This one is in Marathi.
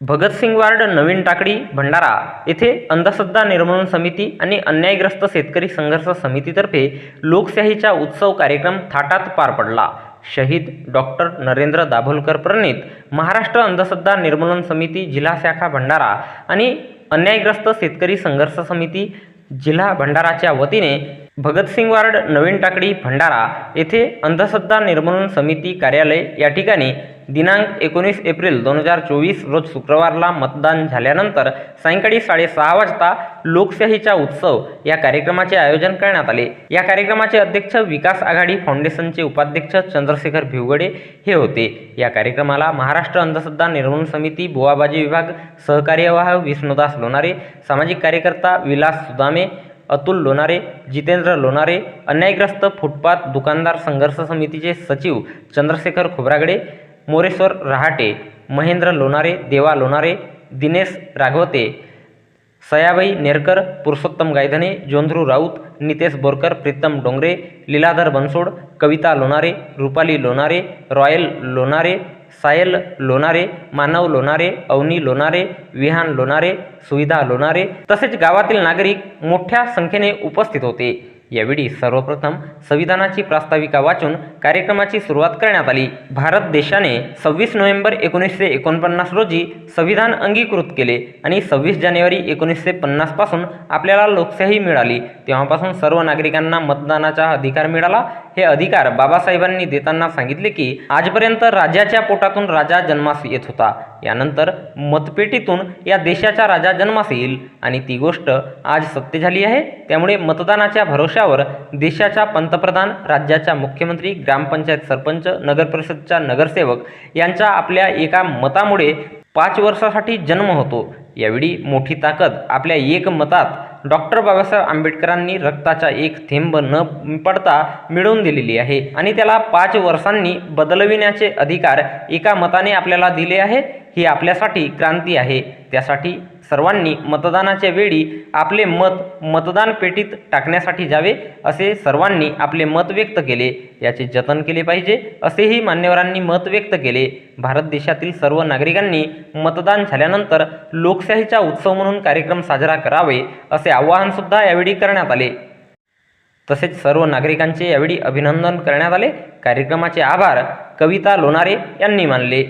भगतसिंग वार्ड नवीन टाकडी भंडारा येथे अंधश्रद्धा निर्मूलन समिती आणि अन्यायग्रस्त शेतकरी संघर्ष समितीतर्फे लोकशाहीचा उत्सव कार्यक्रम थाटात पार पडला. शहीद डॉक्टर नरेंद्र दाभोलकर प्रणित महाराष्ट्र अंधश्रद्धा निर्मूलन समिती जिल्हा शाखा भंडारा आणि अन्यायग्रस्त शेतकरी संघर्ष समिती जिल्हा भंडाराच्या वतीने भगतसिंग वार्ड नवीन टाकडी भंडारा येथे अंधश्रद्धा निर्मूलन समिती कार्यालय या ठिकाणी दिनांक एकोणीस एप्रिल दोन हजार चोवीस रोज शुक्रवारला मतदान झाल्यानंतर सायंकाळी साडेसहा वाजता लोकशाहीचा उत्सव या कार्यक्रमाचे आयोजन करण्यात आले. या कार्यक्रमाचे अध्यक्ष विकास आघाडी फाउंडेशनचे उपाध्यक्ष चंद्रशेखर भिवगडे हे होते. या कार्यक्रमाला महाराष्ट्र अंधश्रद्धा निर्मूलन समिती बुवाबाजी विभाग सहकार्यवाह विष्णुदास लोणारे सामाजिक कार्यकर्ता विलास सुदामे अतुल लोणारे जितेंद्र लोणारे अन्यायग्रस्त फुटपाथ दुकानदार संघर्ष समितीचे सचिव चंद्रशेखर खोब्रागडे मोरेश्वर रहाटे महेंद्र लोणारे देवा लोणारे दिनेश राघवते सयाबाई नेरकर पुरुषोत्तम गायधने जोंधरू राऊत नितेश बोरकर प्रीतम डोंगरे लीलाधर बनसोड कविता लोणारे रुपाली लोणारे रॉयल लोणारे सायल लोणारे मानव लोणारे अवनी लोणारे विहान लोणारे सुविधा लोणारे तसेच गावातील नागरिक मोठ्या संख्येने उपस्थित होते. यावेळी सर्वप्रथम संविधानाची प्रास्ताविका वाचून कार्यक्रमाची सुरुवात करण्यात आली. भारत देशाने सव्वीस नोव्हेंबर एकोणीसशे एकोणपन्नास रोजी संविधान अंगीकृत केले आणि सव्वीस जानेवारी एकोणीसशे पन्नासपासून आपल्याला लोकशाही मिळाली. तेव्हापासून सर्व नागरिकांना मतदानाचा अधिकार मिळाला. हे अधिकार बाबासाहेबांनी देताना सांगितले की आजपर्यंत राजाच्या पोटातून राजा जन्मास येत होता. यानंतर मतपेटीतून या देशाचा राजा जन्मास येईल. आणि ती गोष्ट आज सत्य झाली आहे. त्यामुळे मतदानाच्या भरोशावर देशाचा पंतप्रधान राज्याचा मुख्यमंत्री ग्रामपंचायत सरपंच नगरपरिषदचा नगरसेवक यांच्या आपल्या एका मतामुळे पाच वर्षासाठी जन्म होतो. यावेळी मोठी ताकद आपल्या एक मतात डॉक्टर बाबासाहेब आंबेडकरांनी रक्ताचा एक थेंब न पडता मिळवून दिलेली आहे आणि त्याला पाच वर्षांनी बदलविण्याचे अधिकार एका मताने आपल्याला दिले आहे. ही आपल्यासाठी क्रांती आहे. त्यासाठी सर्वांनी मतदानाच्या वेळी आपले मत मतदान पेटीत टाकण्यासाठी जावे असे सर्वांनी आपले मत व्यक्त केले. याचे जतन केले पाहिजे असेही मान्यवरांनी मत व्यक्त केले. भारत देशातील सर्व नागरिकांनी मतदान झाल्यानंतर लोकशाहीचा उत्सव म्हणून कार्यक्रम साजरा करावे असे आवाहनसुद्धा यावेळी करण्यात आले. तसेच सर्व नागरिकांचे यावेळी अभिनंदन करण्यात आले. कार्यक्रमाचे आभार कविता लोणारे यांनी मानले.